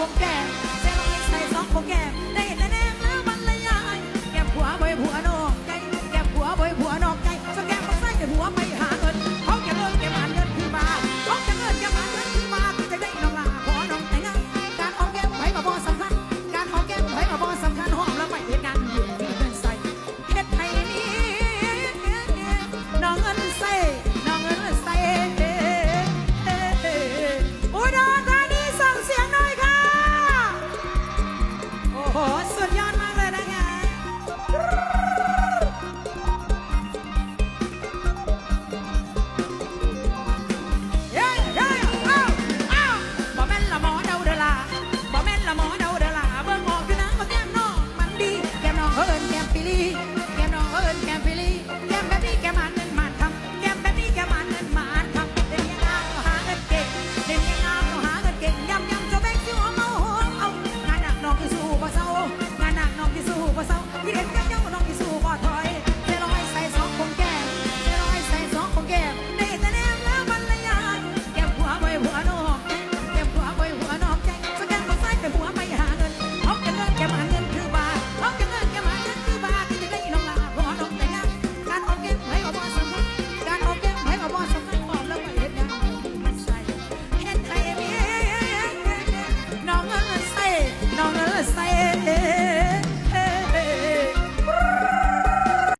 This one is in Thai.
ผมแก่เจ้าไอ้ใส่สองผมแก่ได้เห็นแต่แดงแล้วมันละยายแก้มขวาไว้ผัวน